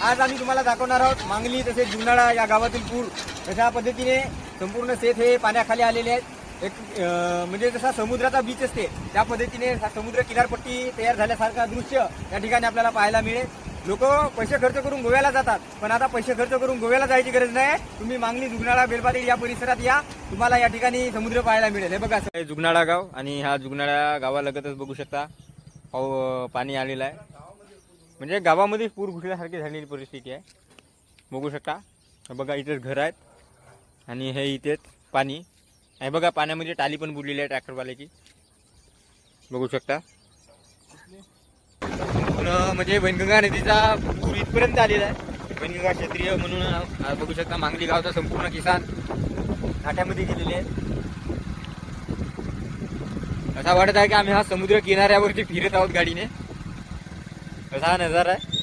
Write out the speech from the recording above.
आज आम्ही तुम्हाला दाखवणार आहोत मांगली तसेच जुनाळा या गावातील पूर. तशा पद्धतीने संपूर्ण शेत हे पाण्याखाली आलेले आहेत. एक म्हणजे जसा समुद्राचा बीच असते त्या पद्धतीने समुद्र किनारपट्टी तयार झाल्यासारखा दृश्य या ठिकाणी आपल्याला पाहायला मिळेल. लोक पैसे खर्च करून गोव्याला जातात पण आता पैसे खर्च करून गोव्याला जायची गरज नाही. तुम्ही मांगली जुगनाळा बेलपाटील या परिसरात या तुम्हाला या ठिकाणी समुद्र पाहायला मिळेल. हे बघा. जुगनाळा गाव आणि हा जुगनाळा गावालगतच बघू शकता. पाणी आलेलं आहे. म्हणजे गावामध्ये पूर घुसल्यासारखी झालेली परिस्थिती आहे. बघू शकता. बघा इथेच घर आहेत. आणि हे इथेच पाणी. हे बघा पाण्यामध्ये टाली पण बुडलेली आहे ट्रॅक्टरवाल्याची. बघू शकता. म्हणजे वैनगंगा नदीचा पूर इथपर्यंत आलेला आहे. वैनगंगा क्षेत्रीय म्हणून बघू शकता मांगली गावचा संपूर्ण किसान नाट्यामध्ये गेलेले आहेत. असा वाटत आहे की आम्ही हा समुद्र किनाऱ्यावरती फिरत आहोत गाडीने. असा हा आहे.